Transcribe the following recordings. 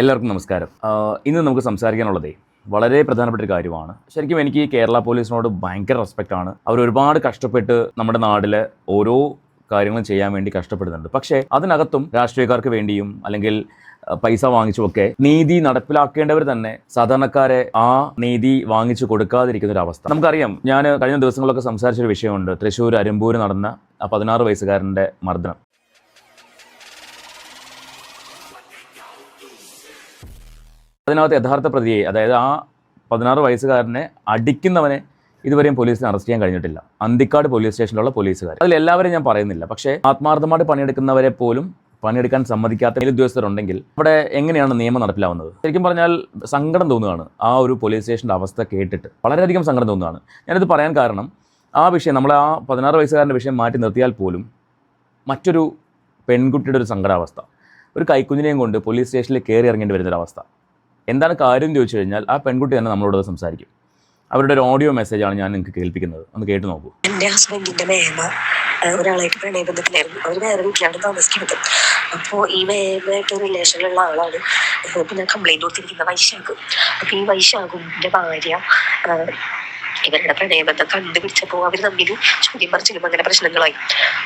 എല്ലാവർക്കും നമസ്കാരം. ഇന്ന് നമുക്ക് സംസാരിക്കാനുള്ളതേ വളരെ പ്രധാനപ്പെട്ട ഒരു കാര്യമാണ്. ശരിക്കും എനിക്ക് കേരള പോലീസിനോട് ഭയങ്കര റെസ്പെക്റ്റ് ആണ്. അവർ ഒരുപാട് കഷ്ടപ്പെട്ട് നമ്മുടെ നാട്ടിലെ ഓരോ കാര്യങ്ങളും ചെയ്യാൻ വേണ്ടി കഷ്ടപ്പെടുന്നുണ്ട്. പക്ഷേ അതിനകത്തും രാഷ്ട്രീയക്കാർക്ക് വേണ്ടിയും അല്ലെങ്കിൽ പൈസ വാങ്ങിച്ചുമൊക്കെ നീതി നടപ്പിലാക്കേണ്ടവർ തന്നെ സാധാരണക്കാരെ ആ നീതി വാങ്ങിച്ചു കൊടുക്കാതിരിക്കുന്ന ഒരു അവസ്ഥ. നമുക്കറിയാം ഞാൻ കഴിഞ്ഞ ദിവസങ്ങളൊക്കെ സംസാരിച്ചൊരു വിഷയമുണ്ട്. തൃശ്ശൂർ അരുമ്പൂർ നടന്ന ആ പതിനാറ് വയസ്സുകാരന്റെ മർദ്ദനം. അതിനകത്ത് യഥാർത്ഥ പ്രതിയെ അതായത് ആ പതിനാറ് വയസ്സുകാരനെ അടിക്കുന്നവനെ ഇതുവരെയും പോലീസിനെ അറസ്റ്റ് ചെയ്യാൻ കഴിഞ്ഞിട്ടില്ല. അന്തിക്കാട് പോലീസ് സ്റ്റേഷനിലുള്ള പോലീസുകാർ അതിൽ എല്ലാവരും ഞാൻ പറയുന്നില്ല. പക്ഷേ ആത്മാർത്ഥമായിട്ട് പണിയെടുക്കുന്നവരെ പോലും പണിയെടുക്കാൻ സമ്മതിക്കാത്ത മേലുദ്യോഗസ്ഥരുണ്ടെങ്കിൽ അവിടെ എങ്ങനെയാണ് നിയമം നടപ്പിലാവുന്നത്? ശരിക്കും പറഞ്ഞാൽ സങ്കടം തോന്നുകയാണ് ആ ഒരു പോലീസ് സ്റ്റേഷന്റെ അവസ്ഥ കേട്ടിട്ട്. വളരെയധികം സങ്കടം തോന്നുകയാണ്. ഞാനിത് പറയാൻ കാരണം ആ വിഷയം നമ്മൾ ആ പതിനാറ് വയസ്സുകാരന്റെ വിഷയം മാറ്റി നിർത്തിയാൽ പോലും മറ്റൊരു പെൺകുട്ടിയുടെ ഒരു സങ്കടാവസ്ഥ. ഒരു കൈക്കുഞ്ഞിനെയും കൊണ്ട് പോലീസ് സ്റ്റേഷനിൽ കയറി ഇറങ്ങേണ്ടി വരുന്നൊരവസ്ഥ. എന്താണ് കാര്യം എന്ന് ചോദിച്ചു കഴിഞ്ഞാൽ ആ പെൺകുട്ടി തന്നെ നമ്മളോട് സംസാരിക്കും. അവരുടെ ഒരു ഓഡിയോ മെസ്സേജ് ആണ് ഞാൻ നിങ്ങൾക്ക് കേൾപ്പിക്കുന്നത്. ഒന്ന് കേട്ട് നോക്കൂ. എന്റെ ഹസ്ബൻഡിന്റെ മേമ ഒരാളായിട്ട് പ്രണയബന്ധത്തിലായിരുന്നു. അവർ വേറെ വീട്ടിലാണ് താമസിക്കുന്നത്. അപ്പോൾ ഈ മേമയായിട്ട് റിലേഷനിലുള്ള ആളാണ്. ഞാൻ കംപ്ലൈന്റ് കൊടുത്തിരിക്കുന്ന വൈശാഖ്. അപ്പൊ ഈ വൈശാഖിന്റെ ഭാര്യ ഇവരുടെ പ്രണയബന്ധം കണ്ടുപിടിച്ചപ്പോൾ അവർ തമ്മിൽ ചോദ്യം പറിച്ചിലും അങ്ങനെ പ്രശ്നങ്ങളായി.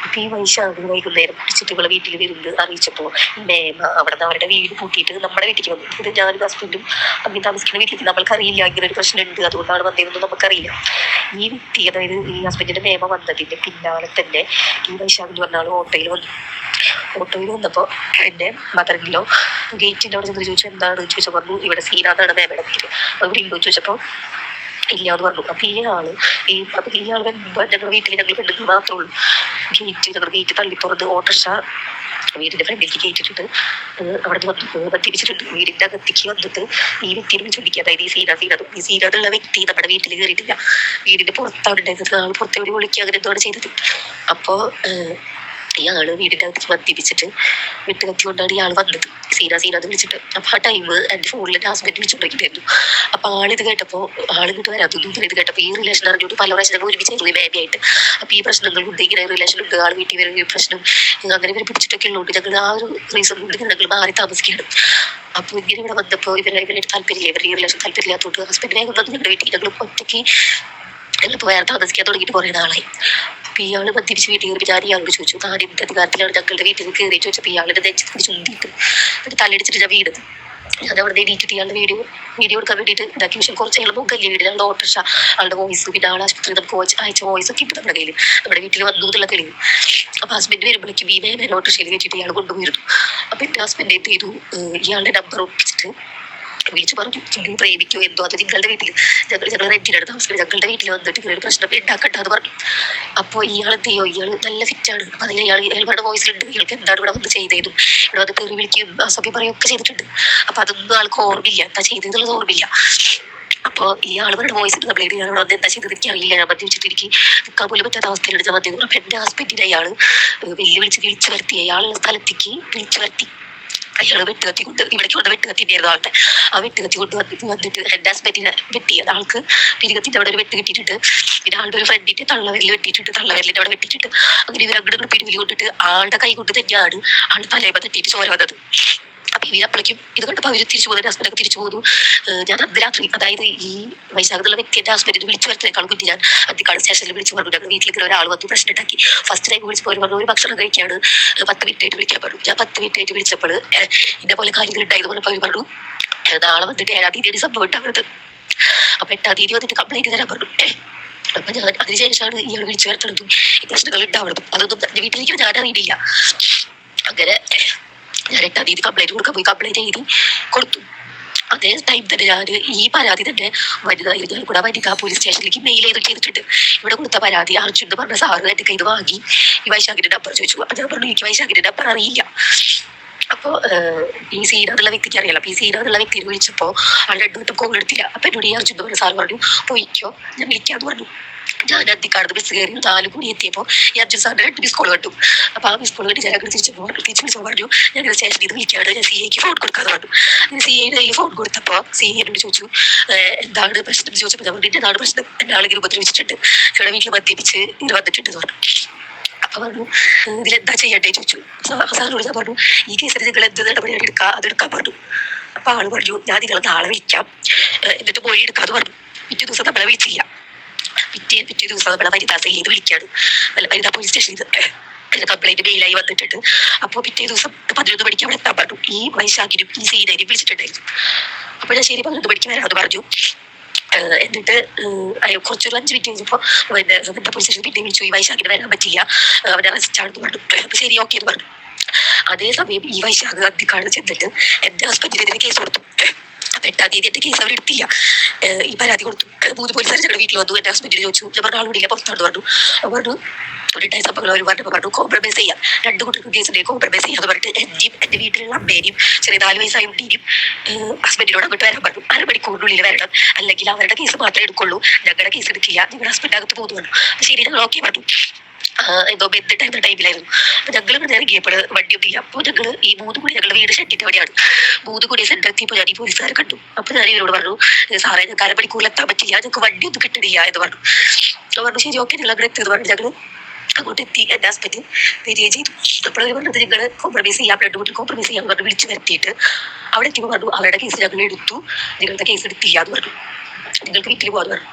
അപ്പൊ ഈ വൈശാഖ് വൈകുന്നേരം പിടിച്ചിട്ട് ഇവളെ വീട്ടിൽ വരുന്നത് അറിയിച്ചപ്പോൾ ഈ മേമ അവിടെ നിന്ന് അവരുടെ വീട് പൂട്ടിയിട്ട് നമ്മുടെ വീട്ടിലേക്ക് വന്നു. ഇത് ഞാനും ഹസ്ബൻഡും അമ്മി താമസിക്കുന്ന വീട്ടിലേക്ക് നമ്മൾക്കറിയില്ല. ഇങ്ങനെ ഒരു പ്രശ്നം ഉണ്ട് അതുകൊണ്ടാണ് വന്നതെന്ന് നമുക്കറിയില്ല. ഈ വ്യക്തി അതായത് ഈ ഹസ്ബൻഡിന്റെ മേമ വന്നതിന്റെ പിന്നാലെ തന്നെ ഈ വൈശാഖ് എന്ന് പറഞ്ഞ ആൾ ഓട്ടോയിൽ വന്നു. ഓട്ടോയിൽ വന്നപ്പോൾ എന്റെ മദറിലോ ഗേറ്റിന്റെ അവിടെ ചെന്ന് ചോദിച്ചു എന്താണ്? ചോദിച്ചപ്പോ പറഞ്ഞു ഇവിടെ സീനാന്നാണ് മേമയുടെ പേര് അത് വീണ്ടും ചോദിച്ചപ്പോൾ ഇല്ല എന്ന് പറഞ്ഞു. അപ്പൊ ഈ ആൾ ഈ അപ്പൊ വരുമ്പോ ഞങ്ങളുടെ വീട്ടിൽ ഞങ്ങൾ പെണ്ണുങ്ങൾ മാത്രമേ ഉള്ളൂ. ഗേറ്റ് ഞങ്ങളുടെ ഗേറ്റ് തള്ളി തുറന്ന് ഓട്ടോറിക്ഷ വീടിന്റെ ഫ്രണ്ടിലേക്ക് കയറ്റിട്ടുണ്ട് അവിടെ നിന്ന് വന്ന് തിരിച്ചിട്ടുണ്ട് വീടിന്റെ അകത്തേക്ക് വന്നിട്ട് ഈ വ്യക്തിയെ വിളിച്ചോണ്ടിരിക്കുക അതായത് ഈ സീന സീന ഈ സീന എന്നുള്ള വ്യക്തി നമ്മുടെ വീട്ടിൽ കയറിയിട്ടില്ല വീടിന്റെ പുറത്താണ് ഉണ്ടായിരുന്നത്. ആൾ പുറത്തെ വിളിക്കുക. അങ്ങനെ എന്താണ് ചെയ്തത് അപ്പോ ഇയാൾ വീടിന്റെ അകത്ത് മദ്യപിച്ചിട്ട് വിട്ട് കത്തി കൊണ്ടാണ് ഇയാൾ വന്നത്. സീന സീന എന്ന് വിളിച്ചിട്ട്. അപ്പൊ ആ ടൈം എന്റെ ഫോണിൽ എന്റെ ഹസ്ബൻഡ് വിളിച്ചുകൊണ്ടിരിക്കുന്നു അപ്പൊ ആളിത് കേട്ടപ്പോ ആൾ ഇങ്ങോട്ട് വരാത്തൊന്നും ഇത് കേട്ടപ്പോ ഈ റിലേഷൻ അറിഞ്ഞോട്ട് പല പ്രാവശ്യം ഞങ്ങൾ ഒരുമിച്ചായിരുന്നു ബേബിയായിട്ട് അപ്പൊ ഈ പ്രശ്നങ്ങൾ കൊണ്ട് ഇങ്ങനെ റിലേഷൻ ഉണ്ട്. ആൾ വീട്ടിൽ വരും ഈ പ്രശ്നം അങ്ങനെ ഇവരെ പിടിച്ചിട്ടൊക്കെ ഉള്ളതുകൊണ്ട് ഞങ്ങൾ ആ ഒരു റീസൺ കൊണ്ട് ഞങ്ങൾ മാറി താമസിക്കുകയാണ്. അപ്പൊ ഇങ്ങനെ ഇവിടെ വന്നപ്പോ ഇവരെ ഇവരുടെ താല്പര്യമില്ല. ഇവരുടെ ഈ റിലേഷൻ താല്പര്യമില്ലാത്തതുകൊണ്ട് ഹസ്ബൻഡിനെ കൊണ്ടു ഞങ്ങളുടെ വീട്ടിൽ ഞങ്ങൾ ഒറ്റയ്ക്ക് ഞങ്ങളിപ്പോ വേറെ താമസിക്കാൻ തുടങ്ങിയിട്ട് കുറേ നാളായി. അപ്പൊ ഇയാൾ മദ്യപിച്ച് വീട്ടിൽ കയറി ഞാൻ ഇയാളോട് ചോദിച്ചു താൻ എന്ത് അധികാരത്തിലാണ് ഞങ്ങളുടെ വീട്ടിൽ കയറി ചോദിച്ചപ്പോൾ ഇയാളുടെ നെഞ്ചത്ത് ചുണ്ടിയിട്ട് എന്നിട്ട് തലയിടിച്ചിട്ട് ഞാൻ വീട് ഞാൻ അവിടെ എണീറ്റിട്ട് ഇയാളുടെ വീഡിയോ വീഡിയോ എടുക്കാൻ വേണ്ടിയിട്ട് ഇതാക്കി. പക്ഷെ കുറച്ച് ഞങ്ങൾ മുഖല്ലേ വീട് ഞങ്ങളുടെ ഓട്ടോറിക്ഷ ആളുടെ വോയിസ് പിന്നെ ആളെ ആശുപത്രി നമുക്ക് അയച്ച വോയിസ് ഒക്കെ ഉണ്ട് നമ്മുടെ കയ്യിൽ നമ്മുടെ വീട്ടിൽ വന്നു എന്നുള്ള തെളിവ്. അപ്പൊ ഹസ്ബൻഡ് വരുമ്പോഴേക്കും ഈ മേമേനെ ഓട്ടോറിക്ഷയിൽ കയറ്റിയിട്ട് ഇയാൾ കൊണ്ടുപോയിരുന്നു. അപ്പൊ എന്റെ ഹസ്ബൻഡ് എന്ത് ചെയ്തു? ഇയാളുടെ നമ്പർ ഒപ്പിച്ചിട്ട് വിളിച്ചു പറഞ്ഞു പ്രേമിക്കോ എന്തോ അത് നിങ്ങളുടെ വീട്ടിൽ ഞങ്ങൾ ഞങ്ങൾ റെന്റിനടുത്ത് താമസിക്കുന്നത് ഞങ്ങളുടെ വീട്ടിൽ വന്നിട്ട് ഇങ്ങനെ ഒരു പ്രശ്നം ഉണ്ടാക്കട്ടെ എന്ന് പറഞ്ഞു. അപ്പോൾ ഇയാൾ എന്ത് ചെയ്യോ? ഇയാൾ നല്ല ഫിറ്റാണ് അപ്പൊ അതിൽ ഇയാൾ ഇയാളുടെ വോയിസിലുണ്ട് ഇയാൾക്ക് എന്താണ് ഇവിടെ വന്ന് ചെയ്തതും ഇവിടെ വന്ന് കയറി വിളിക്കുകയും അസഭ്യം പറയുകയൊക്കെ ചെയ്തിട്ടുണ്ട്. അപ്പൊ അതൊന്നും ആൾക്ക് ഓർമ്മയില്ല. എന്താ ചെയ്തതെന്നുള്ളത് ഓർമ്മയില്ല. അപ്പോൾ ഈ ആളുകളുടെ വോയിസ് കംപ്ലൈന്റ് ചെയ്യാൻ വന്ന് എന്താ ചെയ്തത് എനിക്ക് അറിയില്ല. ഞാൻ മദ്യപിച്ചിട്ട് എനിക്ക് നിൽക്കാൻ പോലും പറ്റാത്ത അവസ്ഥയിലുണ്ട് ഞാൻ മദ്യം അപ്പൊ എന്റെ ഹസ്ബൻഡിനെ അയാൾ വെല്ലുവിളിച്ച് വിളിച്ചു വരുത്തി. അയാളുള്ള സ്ഥലത്തേക്ക് വിളിച്ചു വരുത്തി. അയാൾ വെട്ടുകത്തി കൊണ്ട് ഇവിടേക്ക് കൊണ്ട് വെട്ട് ആയിരുന്നു ആളുടെ ആ വെട്ടുകത്തി കൊണ്ട് വന്നിട്ട് വന്നിട്ട് ഹെഡ് ഹസ്ബൻഡിനെ വെട്ടിയത് ആൾക്ക് പിരികത്തിന്റെ അവിടെ ഒരു വെട്ട് കിട്ടിയിട്ടുണ്ട്. പിന്നെ ആളുടെ ഒരു ഫ്രണ്ടിന്റെ തള്ളവരിൽ വെട്ടിയിട്ടുണ്ട്. തള്ളവരിലിന്റെ അവിടെ വെട്ടിയിട്ടുണ്ട്. അങ്ങനെ ഇവർ അങ്ങോട്ട് കൊണ്ടിട്ട് ആളുടെ കൈ കൊണ്ട് തന്നെയാണ് ആൾ തലേമ തട്ടിയിട്ട് ചോര വന്നത്. അപ്പൊ ഇവർ അപ്പോഴേക്കും ഇത് കണ്ടപ്പോൾ അവർ തിരിച്ചു പോകുന്നു ഹസ്ബൻഡൊക്കെ തിരിച്ചു പോകുന്നു. ഞാൻ അർദ്ധരാത്രി രാത്രി അതായത് ഈ വൈശാഖത്തുള്ള വ്യക്തി എന്റെ ഹസ്ബൻഡിന് വിളിച്ചു വരുത്തേക്കാൾ കുട്ടി ഞാൻ അധികം സ്റ്റേഷനിൽ വിളിച്ചു പറഞ്ഞു. ഞങ്ങൾ വീട്ടിലേക്ക് ഒരാൾ വന്നു പ്രശ്നം ഉണ്ടാക്കി. ഫസ്റ്റ് ടൈം വിളിച്ചു ഒരു പറഞ്ഞു ഒരു ഭക്ഷണം കഴിക്കാണ്. പത്ത് മിനിറ്റ് ആയിട്ട് വിളിക്കാൻ പറഞ്ഞു. ഞാൻ പത്ത് മിനിറ്റ് ആയിട്ട് വിളിച്ചപ്പോൾ ഏഹ് പോലെ കാര്യങ്ങൾ ഉണ്ടായത് പറഞ്ഞപ്പോൾ അവർ പറഞ്ഞു നാളെ വന്നിട്ട് ഏഴാം തീയതിയാണ് സംഭവം ഉണ്ടാവുന്നത്. അപ്പൊ എട്ടാം തീയതി വന്നിട്ട് കംപ്ലൈന്റ് തരാൻ പറഞ്ഞു. അപ്പൊ ഞാൻ അതിനുശേഷമാണ് ഇയാൾ വിളിച്ചു വരുത്തുന്നതും പ്രശ്നങ്ങൾ ഉണ്ടാവുന്നതും. അതൊന്നും വീട്ടിലേക്ക് ഞാൻ അറിയില്ല അങ്ങനെ ഞാൻ തീയതി കംപ്ലൈന്റ് കൊടുക്കാൻ പോയി. കംപ്ലൈന്റ് എഴുതി കൊടുത്തു. അതേ ടൈം തന്നെ ഞാൻ ഈ പരാതി തന്നെ വനിതാ കൂടെ വനിക പോലീസ് സ്റ്റേഷനിലേക്ക് മെയിൽ ചെയ്ത് ചെയ്തിട്ടുണ്ട്. ഇവിടെ കൊടുത്ത പരാതി അർജുൻ എന്ന് പറഞ്ഞ സാറ് എന്റെ കയ്യിൽ വാങ്ങി. ഈ വൈശാഖിന്റെ നമ്പർ ചോദിച്ചു. അപ്പൊ ഞാൻ പറഞ്ഞു എനിക്ക് വൈശാഖിന്റെ നമ്പർ അറിയില്ല. അപ്പോ ഈ സീന എന്നുള്ള വ്യക്തിക്ക് അറിയാലോ. അപ്പൊ ഈ സീന എന്നുള്ള വ്യക്തി വിളിച്ചപ്പോ അവിടെ രണ്ടു വട്ടം കോൾ എടുത്തില്ല. അപ്പൊ എന്നോട് ഈ അർജുൻ എന്ന് പറഞ്ഞ സാർ പറഞ്ഞു പോയിക്കോ ഞാൻ വിളിക്കാന്ന് പറഞ്ഞു. ഞാൻ അന്തിക്കാട് ബസ് കയറി നാല് മണി എത്തിയപ്പോൾ ഈ അർജുൻ സാറിന് രണ്ട് മിസ് കോൾ കണ്ടു അപ്പൊ ആ മിസ് കോൾ കണ്ടി ഞാൻ അങ്ങനെ തിരിച്ചു പോകും തിരിച്ചു വിളിച്ചു പറഞ്ഞു. ഞാൻ സ്റ്റേഷനിൽ ഇത് വിളിക്കാണ്. ഞാൻ സി എക്ക് ഫോൺ കൊടുക്കാതെ പറഞ്ഞു. അങ്ങനെ സി എയുടെ കയ്യിൽ ഫോൺ കൊടുത്തപ്പോ സി എ എന്നോട് ചോദിച്ചു "ഏഹ്, എന്താണ് പ്രശ്നം എന്ന് ചോദിച്ചപ്പോൾ ഞാൻ പറഞ്ഞു എന്താണ് പ്രശ്നം? എന്റെ ആളെങ്കിലും ഉപദ്രവിച്ചിട്ടുണ്ട്. ഇവിടെ വീട്ടിൽ മദ്യപിച്ച് ഇങ്ങനെ വന്നിട്ടുണ്ട് പറഞ്ഞു. അപ്പൊ പറഞ്ഞു "ഏഹ്, ഇതിലെന്താ ചെയ്യണ്ടേ? ചോദിച്ചു. സാറിനോട് ഞാൻ പറഞ്ഞു ഈ കേസിൽ നിങ്ങൾ എന്ത് നടപടി എടുക്കുക അതെടുക്കാൻ പറഞ്ഞു. അപ്പൊ ആൾ പറഞ്ഞു ഞാൻ നിങ്ങളെ നാളെ വിളിക്കാം. എന്നിട്ട് പോയി എടുക്കാന്ന് പറഞ്ഞു. പിറ്റേ ദിവസം നമ്മളെ വിളിച്ചില്ല. പിറ്റേ പിറ്റേ ദിവസം നമ്മളെ വനിതാ ചെയ്ത് വിളിക്കാണ്. നല്ല വനിതാ പോലീസ് സ്റ്റേഷനിൽ നിന്ന് കംപ്ലൈന്റ് മെയിലായി വന്നിട്ടുണ്ട്. അപ്പോൾ പിറ്റേ ദിവസം പതിനൊന്ന് മണിക്ക് അവിടെ എത്താൻ പറഞ്ഞു. ഈ വൈശാഖിനും ഈ സീനനും വിളിച്ചിട്ടുണ്ടായിരുന്നു. അപ്പൊ ഞാൻ ശരി പതിനൊന്ന് മണിക്ക് വരാമെന്ന് പറഞ്ഞു. എന്നിട്ട് കുറച്ചൊരു അഞ്ച് മിനിറ്റ് കഴിഞ്ഞപ്പോൾ പിന്നെ പിന്നെ പോലീസ് സ്റ്റേഷനിൽ പിന്നെ വിളിച്ചു. ഈ വൈശാഖിന് വരാൻ പറ്റില്ല അവരെ അറസ്റ്റ് ആണെന്ന് പറഞ്ഞു. അപ്പൊ ശരി ഓക്കെ എന്ന് പറഞ്ഞു. അതേസമയം ഈ വൈശാഖ് അന്തിക്കാട് ചെന്നിട്ട് എന്റെ ഹസ്ബൻഡിനെതിരെ കേസ് കൊടുത്തു. എട്ടാം തീയതി എന്റെ കേസ് ഏഹ് ഈ പരാതി കൊടുത്തു. മൂന്ന് പോലീസുകാർ ഞങ്ങളുടെ വീട്ടിൽ വന്നു എന്റെ ഹസ്ബൻഡിന് ചോദിച്ചു. ഞാൻ പറഞ്ഞു ആളുകൂടിയില്ല പുറത്താണ്ട് പറഞ്ഞു. പറഞ്ഞു അവർ പറഞ്ഞു കോംപ്രമൈസ് ചെയ്യാം. രണ്ട് കുട്ടികൾക്ക് കേസിനെ കോംപ്രമൈസ് ചെയ്യാന്ന് പറഞ്ഞിട്ട് എന്റെയും എന്റെ വീട്ടിലുള്ള അമ്മേനെയും ചെറിയ നാല് വയസ്സായ കുട്ടീനെയും ഹസ്ബൻഡിനോട് അങ്ങോട്ട് വരാൻ പറഞ്ഞു. അരമണിക്കൂറിനുള്ളിൽ വരണം. അല്ലെങ്കിൽ അവരുടെ കേസ് മാത്രമേ എടുക്കുള്ളൂ. ഞങ്ങളുടെ കേസ് എടുക്കില്ല. നിങ്ങളുടെ ഹസ്ബൻഡ് അകത്ത് പോകുന്നു ശരി ഞങ്ങൾ ഓക്കെ പറഞ്ഞു. എന്തോ ബെത്ത് ടൈം ടൈമിലായിരുന്നു. അപ്പൊ ഞങ്ങൾ ഇവിടെ ഇറങ്ങിയപ്പോൾ വണ്ടിയൊന്നും ഇല്ല. അപ്പോൾ ഞങ്ങൾ ഈ മൂന്ന് കൂടി ഞങ്ങളുടെ വീട് ഷെഡിന്റെ അവിടെയാണ്. മൂന്ന് കൂടി സെന്റർ എത്തിയപ്പോൾ ഞാൻ ഈ പോലീസുകാരെ കണ്ടു. അപ്പൊ ഞാൻ ഇവരോട് പറഞ്ഞു "ഏ, സാറേ ഞങ്ങൾക്ക് അരമണിക്കൂറിൽ എത്താൻ പറ്റില്ല. ഞങ്ങൾക്ക് വണ്ടി ഒന്നും കിട്ടണില്ല എന്ന് പറഞ്ഞു. അപ്പൊ പറഞ്ഞു ശരി ഓക്കെ ഞങ്ങൾ അവിടെ എത്തിയെന്ന് പറഞ്ഞു ഞങ്ങൾ അങ്ങോട്ട് എത്തി. എന്റെ ഹസ്ബൻഡ് വരികയും ചെയ്തു. അപ്പോൾ പറഞ്ഞത് നിങ്ങൾ കോംപ്രമൈസ് ചെയ്യാം. രണ്ട് കൂട്ടി കോംപ്രമൈസ് ചെയ്യാൻ പറഞ്ഞു വിളിച്ചു വരുത്തിയിട്ട് അവിടെ എത്തിയപ്പോൾ പറഞ്ഞു അവരുടെ കേസ് ഞങ്ങൾ എടുത്തു. നിങ്ങളുടെ കേസ് എടുത്തില്ല എന്ന് പറഞ്ഞു. നിങ്ങൾക്ക് വീട്ടിൽ പോകാന്ന് പറഞ്ഞു.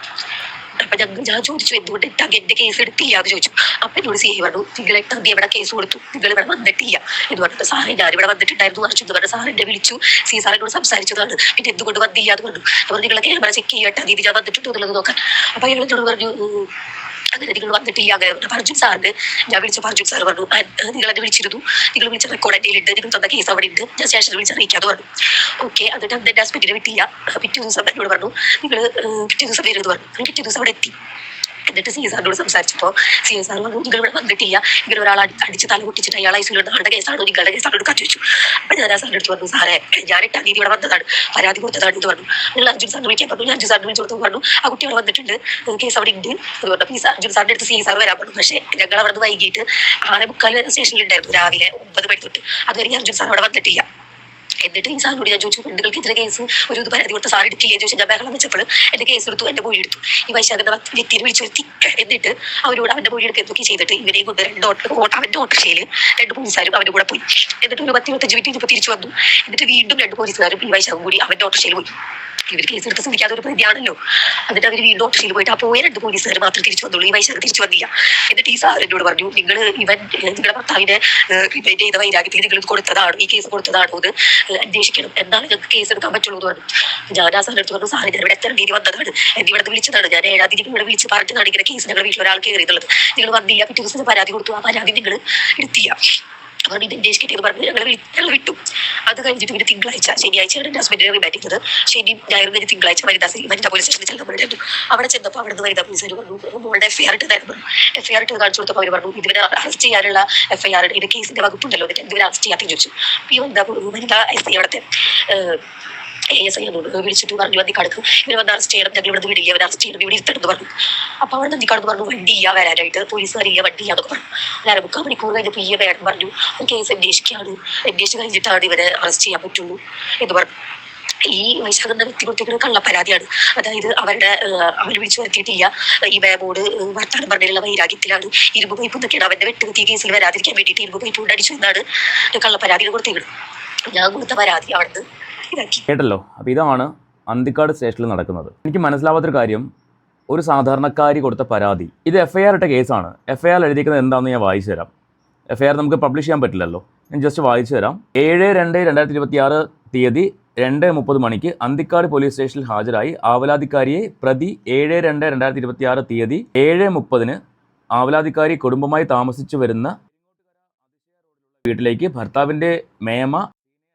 അപ്പൊ ഞങ്ങൾ ഞാൻ ചോദിച്ചു എന്തുകൊണ്ട് തീയതി എന്റെ കേസ് എടുത്തില്ല എന്ന് ചോദിച്ചു. അപ്പൊ എന്നോട് സി പറഞ്ഞു നിങ്ങൾ തന്നെ ഇവിടെ കേസ് കൊടുത്തു? നിങ്ങൾ ഇവിടെ വന്നിട്ടില്ല. എന്ന് പറഞ്ഞിട്ട് സാറേ ഞാൻ ഇവിടെ വന്നിട്ടുണ്ടായിരുന്നു പറഞ്ഞു. എന്ന് പറഞ്ഞു സാർ വിളിച്ചു. സി സാർ എന്നോട് സംസാരിച്ചതാണ്. പിന്നെ എന്തുകൊണ്ട് വന്നില്ല എന്ന് പറഞ്ഞു. അപ്പോൾ നിങ്ങളെ ക്യാമറ ചെക്ക് ചെയ്യട്ടെ തീയതി ഞാൻ വന്നിട്ടുണ്ടോ എന്നുള്ളത് നോക്കാൻ. അപ്പൊ അയാൾ എന്നോട് പറഞ്ഞു "ഉം, അങ്ങനെ നിങ്ങൾ വന്നിട്ടില്ല അങ്ങനെ പറഞ്ഞു. സാറിന് ഞാൻ വിളിച്ച അർജുൻ സാർ പറഞ്ഞു "ആ, നിങ്ങൾ എന്നെ വിളിച്ചിരുന്നു. നിങ്ങൾ വിളിച്ച റെക്കോർഡ് എന്റെ ഉണ്ട് നിങ്ങൾ തന്ന കേസ് അവിടെ ഉണ്ട് ഞാൻ സ്റ്റേഷനിൽ അറിയിക്കാതെ പറഞ്ഞു. ഓക്കെ എന്നിട്ട് അന്ന് എന്റെ ഹസ്ബൻഡിനെ വിട്ടില്ല. പിറ്റേ ദിവസം എന്നോട് പറഞ്ഞു നിങ്ങൾ പിറ്റേ ദിവസം വരുമെന്ന് പറഞ്ഞു. പിറ്റേ ദിവസം അവിടെ എത്തി. എന്നിട്ട് സി എസ് ആറിനോട് സംസാരിച്ചപ്പോൾ സി എസ് ആർ പറഞ്ഞു നിങ്ങൾ ഇവിടെ വന്നിട്ടില്ല. ഇങ്ങനെ ഒരാൾ അടിച്ച് തല പൊട്ടിച്ചിട്ട് അയാൾ ഐസിലുണ്ട് ആളുടെ കേസാണോ നിങ്ങളുടെ കേസാണ് എടുക്കാൻ ചോദിച്ചു അപ്പൊ ഞാൻ ആ സാറിന് അടുത്ത് പറഞ്ഞു സാറേ ഞാൻ എട്ടാം തീയതി ഇവിടെ വന്നതാണ്. പരാതി കൊടുത്തതാണ് എന്ന് പറഞ്ഞു. നിങ്ങൾ അർജുൻ സാറിന് വിളിക്കാൻ പറഞ്ഞു. ഞാൻ അർജുൻ സാറിന് വിളിച്ചു കൊടുത്തു പറഞ്ഞു ആ കുട്ടി അവിടെ വന്നിട്ടുണ്ട്. കേസ് അവിടെ ഉണ്ട് എന്ന് പറഞ്ഞു ഈ സാർ- അർജുൻ സാറിന്റെ അടുത്ത് സി സാർ വരാൻ പറഞ്ഞു. പക്ഷേ ഞങ്ങൾ അവിടെ നിന്ന് വൈകിട്ട് ആറേ മുക്കാൽ ഉണ്ടായിരുന്നു രാവിലെ ഒമ്പത് മണി തൊട്ട്. അതുവരെ അർജുൻ സാർ അവിടെ വന്നിട്ടില്ല. എന്നിട്ട് ഈ സാറിനോട് ഞാൻ ചോദിച്ചു പെണ്ണുകൾക്കെതിരെ കേസ് ഒരു ഇത് പരാതി കൊടുത്ത സാർ എടുക്കില്ലേ ചോദിച്ചു. ഞാൻ ബഹളം വെച്ചപ്പോൾ എന്റെ കേസ് എടുത്തു എന്റെ മൊഴി എടുത്തു. ഈ വൈശാഖ വ്യക്തിയെ വിളിച്ചു എന്നിട്ട് അവരോട് അവന്റെ മൊഴി എടുക്കുക ചെയ്തിട്ട് ഇവരെയും കൊണ്ട് രണ്ട് ഓട്ടോ അവന്റെ ഓട്ടോറിക്ഷയിൽ രണ്ട് പോലീസുകാരും അവന്റെ കൂടെ പോയി. എന്നിട്ട് ഒരു പത്ത് ഇരുപത്തഞ്ച് മിനിറ്റ് ഇപ്പൊ തിരിച്ചു വന്നു. എന്നിട്ട് വീണ്ടും രണ്ട് പോലീസുകാരും ഈ വൈശാഖും കൂടി അവന്റെ ഓട്ടോറിക്ഷയിൽ പോയി. ഇവർ കേസ് എടുത്ത് ശ്രമിക്കാതെ ഒരു പ്രതിയാണല്ലോ. എന്നിട്ട് അവർ വീണ്ടും ഓട്ടോറിക്ഷയിൽ പോയിട്ട് ആ പോയ രണ്ട് പോലീസുകാർ മാത്രം തിരിച്ചു വന്നുള്ളൂ. ഈ വൈശാഖ് തിരിച്ചു വന്നില്ല. എന്നിട്ട് ഈ സാർ എന്നോട് പറഞ്ഞു നിങ്ങൾ ഇവൻ നിങ്ങളുടെ ഭർത്താവിനെ ഇവന്റെ ചെയ്ത വൈരാഗ്യത്തിൽ നിങ്ങൾ ഇത് കൊടുത്തതാണോ? ഈ കേസ് കൊടുത്തതാണോ? എന്ന് അന്വേഷിക്കണം. എന്താണ് ഞങ്ങൾക്ക് കേസ് എടുക്കാൻ പറ്റുള്ളൂ ഞാൻ ആ സാറിന്റെ അടുത്ത് പറഞ്ഞു സാറേ ഞാൻ ഇവിടെ എത്ര രീതി വന്നതാണ്? എന്നെ ഇവിടെ വിളിച്ചതാണ്. ഞാൻ ഏഴാം തീയതി ഇവിടെ വിളിച്ച് പറഞ്ഞതാണ് ഇങ്ങനെ കേസ് ഞങ്ങളുടെ വീട്ടിൽ ഒരാൾ കയറിയിട്ടുള്ളത് നിങ്ങൾ വന്നില്ല. പിറ്റേ ദിവസം പരാതി കൊടുത്തു. ആ പരാതി നിങ്ങൾ എടുത്തില്ല. അതുകൊണ്ട് ഇത് അന്വേഷിക്കട്ടെ എന്ന് പറഞ്ഞ്. ഞങ്ങൾ ഞങ്ങൾ വിട്ടു. അത് കഴിഞ്ഞിട്ട് പിന്നെ തിങ്കളാഴ്ച ശനിയാഴ്ചയാണ് എന്റെ ഹസ്ബൻഡിനെ റിമാൻഡ് ചെയ്തത്. ശനി ഞായർ കഴിഞ്ഞ് തിങ്കളാഴ്ച വനിതാ സി- വനിതാ പോലീസ് സ്റ്റേഷനിൽ ചെല്ലാൻ പറഞ്ഞിരുന്നു അവിടെ ചെന്നപ്പോൾ അവിടെ നിന്ന് വനിതാ പോലീസുകാർ പറഞ്ഞു മോളുടെ എഫ് ഐ ആർ ഇട്ടതായിരുന്നു എഫ് ഐ ആർ ഇട്ട് കാണിച്ചു കൊടുത്തപ്പോൾ അവർ പറഞ്ഞു ഇതിനെ അറസ്റ്റ് ചെയ്യാനുള്ള എഫ് ഐ ആർ ഇതിന്റെ കേസിന്റെ വകുപ്പുണ്ടല്ലോ എന്നിട്ട് അറസ്റ്റ് ചെയ്യാത്ത ചോദിച്ചു. ഈ വനിതാ വനിതാ എസ് ഐ അവിടുത്തെ വിളിച്ചിട്ട് പറഞ്ഞു നന്ദിക്കാടുക്ക് ഇവരെ വന്ന് അറസ്റ്റ് ചെയ്യണം. ഞങ്ങൾ ഇവിടെ വിടില്ല അറസ്റ്റ് ചെയ്യണം. ഇവിടെ ഇരുത്തണമെന്ന് പറഞ്ഞു. അപ്പൊ അവിടെ നന്ദിക്കാട് പറഞ്ഞു വണ്ടി ഇല്ല വരാനായിട്ട്. പോലീസുകാരില്ല വണ്ടി ഇല്ല എന്നൊക്കെ പറഞ്ഞു. ഞാൻ മുക്കാൽ മണിക്കൂർ കഴിഞ്ഞപ്പോൾ ഈ വേണം പറഞ്ഞു കേസ് അന്വേഷിക്കുകയാണ് അന്വേഷിച്ച് കഴിഞ്ഞിട്ടാണ് ഇവരെ അറസ്റ്റ് ചെയ്യാൻ പറ്റുള്ളൂ. എന്ന് പറഞ്ഞു. ഈ വൈശാഖ എന്ന വ്യക്തി കള്ളപ്പരാതിയാണ്. അതായത് അവരുടെ അവർ വിളിച്ചു വരുത്തിയിട്ടില്ല ഈ ബാബോട് വർത്താനം പറഞ്ഞിട്ടുള്ള വൈരാഗ്യത്തിലാണ്. ഇരുമ്പ് പൈപ്പ് എന്നൊക്കെയാണ് അവന്റെ വെട്ടുകത്തി കേസിൽ വരാതിരിക്കാൻ വേണ്ടിയിട്ട് ഇരുമ്പ് പൈപ്പ് കൊണ്ട് അടിച്ചു എന്നാണ് കള്ളപ്പരാതി കൊടുത്തേക്കുന്നത് ഞാൻ കൊടുത്ത പരാതി അവിടുന്ന് കേട്ടല്ലോ. അപ്പോൾ ഇതാണ് അന്തിക്കാട് സ്റ്റേഷനിൽ നടക്കുന്നത്. എനിക്ക് മനസ്സിലാവാത്തൊരു കാര്യം ഒരു സാധാരണക്കാരി കൊടുത്ത പരാതി. ഇത് എഫ് ഐ ആർ ഇട്ട കേസാണ്. എഫ് ഐ ആർ എഴുതിയിരിക്കുന്നത് എന്താണെന്ന് ഞാൻ വായിച്ചു തരാം. എഫ് ഐ ആർ നമുക്ക് പബ്ലിഷ് ചെയ്യാൻ പറ്റില്ലല്ലോ. ഞാൻ ജസ്റ്റ് വായിച്ചു തരാം. ഏഴ് രണ്ട് രണ്ടായിരത്തി ഇരുപത്തി ആറ് തീയതി രണ്ട് മുപ്പത് മണിക്ക് അന്തിക്കാട് പോലീസ് സ്റ്റേഷനിൽ ഹാജരായി ആവലാധിക്കാരിയെ പ്രതി ഏഴ് രണ്ട് രണ്ടായിരത്തി ഇരുപത്തി ആറ് തീയതി ഏഴ് മുപ്പതിന് ആവലാധിക്കാരി കുടുംബമായി താമസിച്ചു വരുന്ന വീട്ടിലേക്ക് ഭർത്താവിന്റെ മേമ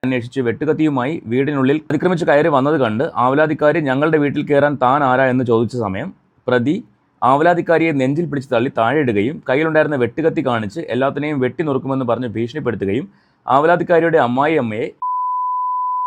അന്വേഷിച്ച് വെട്ടുകത്തിയുമായി വീടിനുള്ളിൽ അതിക്രമിച്ച് കയറി വന്നത് കണ്ട് ആവലാധികാരി ഞങ്ങളുടെ വീട്ടിൽ കയറാൻ താൻ ആരാ എന്ന് ചോദിച്ച സമയം പ്രതി ആവലാധികാരിയെ നെഞ്ചിൽ പിടിച്ച് തള്ളി താഴെയിടുകയും കയ്യിലുണ്ടായിരുന്ന വെട്ടുകത്തി കാണിച്ച് എല്ലാത്തിനെയും വെട്ടി നുറുക്കുമെന്ന് പറഞ്ഞ് ഭീഷണിപ്പെടുത്തുകയും ആവലാധികാരിയുടെ അമ്മായി അമ്മയെ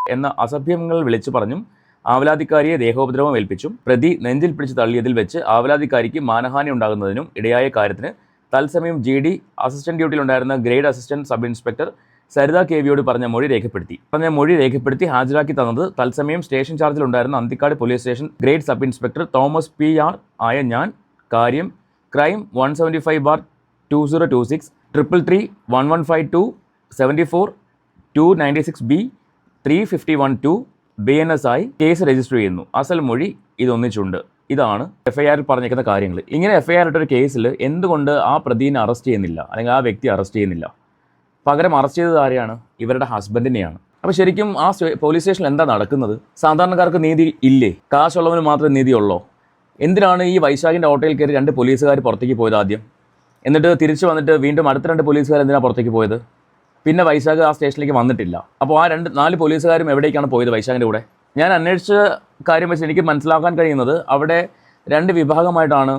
എന്ന അസഭ്യങ്ങൾ വിളിച്ചു പറഞ്ഞും ആവലാധികാരിയെ ദേഹോപദ്രവം ഏൽപ്പിച്ചും. പ്രതി നെഞ്ചിൽ പിടിച്ച് തള്ളിയതിൽ വെച്ച് ആവലാധികാരിക്ക് മാനഹാനി ഉണ്ടാകുന്നതിനും ഇടയായ കാര്യത്തിന് തത്സമയം G D assistant ഡ്യൂട്ടിയിലുണ്ടായിരുന്ന grade assistant sub inspector Saritha K വിയോട് പറഞ്ഞ മൊഴി രേഖപ്പെടുത്തി. പറഞ്ഞ മൊഴി രേഖപ്പെടുത്തി ഹാജരാക്കി തന്നത് തത്സമയം station ചാർജിലുണ്ടായിരുന്ന Anthikad police station grade sub inspector Thomas P R ആയ ഞാൻ കാര്യം crime one seventy five bar two zero two six triple three one one five two seventy four two ninety six B three fifty one two B N S ആയി case register ചെയ്യുന്നു. അസൽ മൊഴി ഇതൊന്നിച്ചുണ്ട്. ഇതാണ് F I ആറിൽ പറഞ്ഞിരിക്കുന്ന കാര്യങ്ങൾ. ഇങ്ങനെ F I R ഇട്ടൊരു കേസിൽ എന്തുകൊണ്ട് ആ പ്രതിനെ അറസ്റ്റ് ചെയ്യുന്നില്ല? അല്ലെങ്കിൽ ആ വ്യക്തി അറസ്റ്റ് ചെയ്യുന്നില്ല? പകരം അറസ്റ്റ് ചെയ്തത് ആരെയാണ്? ഇവരുടെ ഹസ്ബൻഡിനെയാണ് അപ്പോൾ ശരിക്കും ആ പോലീസ് സ്റ്റേഷനിൽ എന്താ നടക്കുന്നത്? സാധാരണക്കാർക്ക് നീതി ഇല്ലേ? കാശുള്ളവന് മാത്രമേ നീതിയുള്ളോ? എന്തിനാണ് ഈ വൈശാഖിന്റെ ഓട്ടോയിൽ കയറി രണ്ട് പോലീസുകാർ പുറത്തേക്ക് പോയത് ആദ്യം? എന്നിട്ട് തിരിച്ചു വന്നിട്ട് വീണ്ടും അടുത്ത രണ്ട് പോലീസുകാർ എന്തിനാണ് പുറത്തേക്ക് പോയത്? പിന്നെ വൈശാഖ് ആ സ്റ്റേഷനിലേക്ക് വന്നിട്ടില്ല. അപ്പോൾ ആ രണ്ട് നാല് പോലീസുകാരും എവിടേക്കാണ് പോയത് വൈശാഖിന്റെ കൂടെ? ഞാൻ അന്വേഷിച്ച കാര്യം വെച്ച് എനിക്ക് മനസ്സിലാക്കാൻ കഴിയുന്നത് അവിടെ രണ്ട് വിഭാഗമായിട്ടാണ്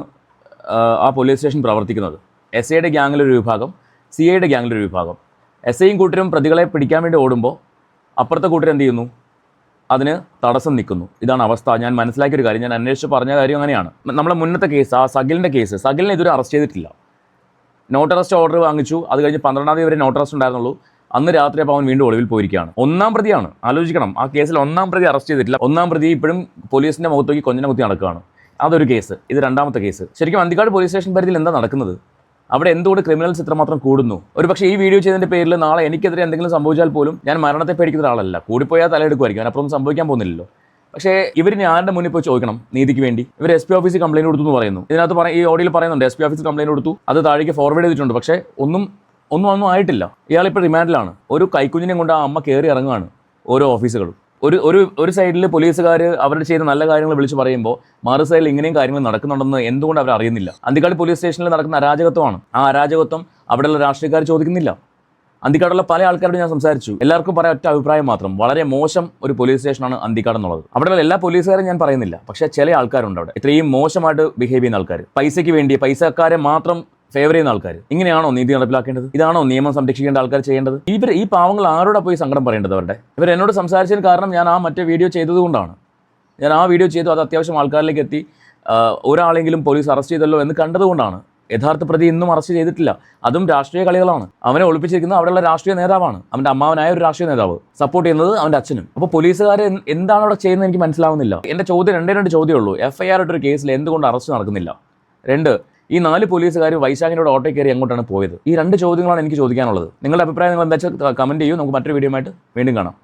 ആ, പോലീസ് സ്റ്റേഷൻ പ്രവർത്തിക്കുന്നത്. എസ് ഐയുടെ ഗ്യാങ്ങിലൊരു വിഭാഗം സി ഐയുടെ ഗ്യാങ്ങിലൊരു വിഭാഗം. എസ് ഐയും കൂട്ടരും പ്രതികളെ പിടിക്കാൻ വേണ്ടി ഓടുമ്പോൾ അപ്പുറത്തെ കൂട്ടർ എന്ത് ചെയ്യുന്നു? അതിന് തടസ്സം നിൽക്കുന്നു. ഇതാണ് അവസ്ഥ. ഞാൻ മനസ്സിലാക്കിയ ഒരു കാര്യം. ഞാൻ അന്വേഷിച്ച് പറഞ്ഞ കാര്യം അങ്ങനെയാണ്. നമ്മുടെ മുന്നത്തെ കേസ് ആ സഗിലിന്റെ കേസ്. സഗിലിനെ ഇതുവരെ അറസ്റ്റ് ചെയ്തിട്ടില്ല. നോട്ട് അറസ്റ്റ് ഓർഡർ വാങ്ങിച്ചു. അത് കഴിഞ്ഞ് പന്ത്രണ്ടാം തീയതി വരെ നോട്ട് അറസ്റ്റ് ഉണ്ടായിരുന്നുള്ളൂ. അന്ന് രാത്രി അപ്പോൾ അവൻ വീണ്ടും ഒളിവിൽ പോയിരിക്കുകയാണ്. ഒന്നാം പ്രതിയാണ്. ആലോചിക്കണം. ആ കേസിൽ ഒന്നാം പ്രതി അറസ്റ്റ് ചെയ്തിട്ടില്ല. ഒന്നാം പ്രതി ഇപ്പോഴും പോലീസിന്റെ മുഖത്തേക്ക് കൊഞ്ഞനെ കുത്തി നടക്കുകയാണ്. അതൊരു കേസ്. ഇത് രണ്ടാമത്തെ കേസ്. ശരിക്കും അന്തിക്കാട് പോലീസ് സ്റ്റേഷൻ പരിധിയിൽ എന്താ നടക്കുന്നത്? അവിടെ എന്തുകൊണ്ട് ക്രിമിനൽസ് ഇത്രമാത്രം കൂടുന്നു? ഒരു പക്ഷേ ഈ വീഡിയോ ചെയ്തതിന്റെ പേരിൽ നാളെ എനിക്കെതിരെ എന്തെങ്കിലും സംഭവിച്ചാൽ പോലും ഞാൻ മരണത്തെ പേടിക്കുന്ന ഒരാളല്ല. കൂടിപ്പോയാൽ തലയെടുക്കുമായിരിക്കും. അതിനപ്പുറം സംഭവിക്കാൻ പോകുന്നില്ലല്ലോ. പക്ഷേ ഇവരിനി ആരുടെ മുന്നിൽ പോയി ചോദിക്കണം നീതിക്ക് വേണ്ടി? ഇവർ എസ് പി ഓഫീസിൽ കംപ്ലൈന്റ് കൊടുത്തു എന്ന് പറയുന്നു. ഇതിനകത്ത് പറയും ഈ ഓഡിയോയിൽ പറയുന്നുണ്ട് എസ് പി ഓഫീസിൽ കംപ്ലൈന്റ് കൊടുത്തു. അത് താഴേക്ക് ഫോർവേഡ് ചെയ്തിട്ടുണ്ട്. പക്ഷേ ഒന്നും ഒന്നും ഒന്നും ആയിട്ടില്ല. ഇയാളിപ്പോൾ റിമാൻഡിലാണ് ഒരു കൈക്കുഞ്ഞിനെ കൊണ്ട് ആ അമ്മ കയറി ഇറങ്ങുകയാണ് ഓരോ ഓഫീസുകളും. ഒരു ഒരു ഒരു സൈഡിൽ പോലീസുകാർ അവർ ചെയ്ത നല്ല കാര്യങ്ങൾ വിളിച്ച് പറയുമ്പോൾ മറു സൈഡിൽ ഇങ്ങനെയും കാര്യങ്ങൾ നടക്കുന്നുണ്ടെന്ന് എന്തുകൊണ്ട് അവർ അറിയുന്നില്ല? അന്തിക്കാട് പോലീസ് സ്റ്റേഷനിൽ നടക്കുന്ന അരാജകത്വമാണ്. ആ അരാജകത്വം അവിടെയുള്ള രാഷ്ട്രീയക്കാർ ചോദിക്കുന്നില്ല. അന്തിക്കാടുള്ള പല ആൾക്കാരോട് ഞാൻ സംസാരിച്ചു. എല്ലാവർക്കും പറയാൻ ഒറ്റ അഭിപ്രായം മാത്രം. വളരെ മോശം ഒരു പോലീസ് സ്റ്റേഷനാണ് അന്തിക്കാട് എന്നുള്ളത്. അവിടെയുള്ള എല്ലാ പോലീസുകാരും ഞാൻ പറയുന്നില്ല. പക്ഷേ ചില ആൾക്കാരുണ്ട് അവിടെ. ഇത്രയും മോശമായിട്ട് ബിഹേവ് ചെയ്യുന്ന ആൾക്കാർ പൈസയ്ക്ക് വേണ്ടി പൈസക്കാരെ മാത്രം ഫേവർ ചെയ്യുന്ന ആൾക്കാർ ഇങ്ങനെയാണോ നീതി നടപ്പിലാക്കേണ്ടത്? ഇതാണോ നിയമം സംരക്ഷിക്കേണ്ട ആൾക്കാർ ചെയ്യേണ്ടത്? ഇവർ ഈ പാവങ്ങൾ ആരോടാ പോയി സങ്കടം പറയേണ്ടത് അവരുടെ? ഇവർ എന്നോട് സംസാരിച്ചതിന് കാരണം ഞാൻ ആ മറ്റേ വീഡിയോ ചെയ്തതുകൊണ്ടാണ് ഞാൻ ആ വീഡിയോ ചെയ്തു അത് അത്യാവശ്യം ആൾക്കാരിലേക്ക് എത്തി. ഒരാളെങ്കിലും പോലീസ് അറസ്റ്റ് ചെയ്തല്ലോ എന്ന് കണ്ടതുകൊണ്ടാണ് യഥാർത്ഥ പ്രതി ഇന്നും അറസ്റ്റ് ചെയ്തിട്ടില്ല. അതും രാഷ്ട്രീയ കളികളാണ്. അവനെ ഒളിപ്പിച്ചിരിക്കുന്നത് അവിടെയുള്ള രാഷ്ട്രീയ നേതാവാണ്. അവന്റെ അമ്മാവനായ ഒരു രാഷ്ട്രീയ നേതാവ്. സപ്പോർട്ട് ചെയ്യുന്നത് അവന്റെ അച്ഛനും. അപ്പോൾ പോലീസുകാർ എന്താണ് അവിടെ ചെയ്യുന്നത് എനിക്ക് മനസ്സിലാവുന്നില്ല. എന്റെ ചോദ്യം രണ്ടേ രണ്ട് ചോദ്യമേ ഉള്ളൂ. എഫ് ഐ ആർ ഇട്ടൊരു കേസിൽ എന്തുകൊണ്ട് അറസ്റ്റ് നടക്കുന്നില്ല? രണ്ട് ഈ നാല് പോലീസുകാർ വൈശാഖിനോട് ഓട്ടോ കയറി എങ്ങോട്ടാണ് പോയത്? ഈ രണ്ട് ചോദ്യങ്ങളാണ് എനിക്ക് ചോദിക്കാനുള്ളത്. നിങ്ങളുടെ അഭിപ്രായം നിങ്ങൾ എന്താ വെച്ചാൽ കമന്റ് ചെയ്യൂ. നമുക്ക് മറ്റൊരു വീഡിയോ ആയിട്ട് വീണ്ടും കാണാം.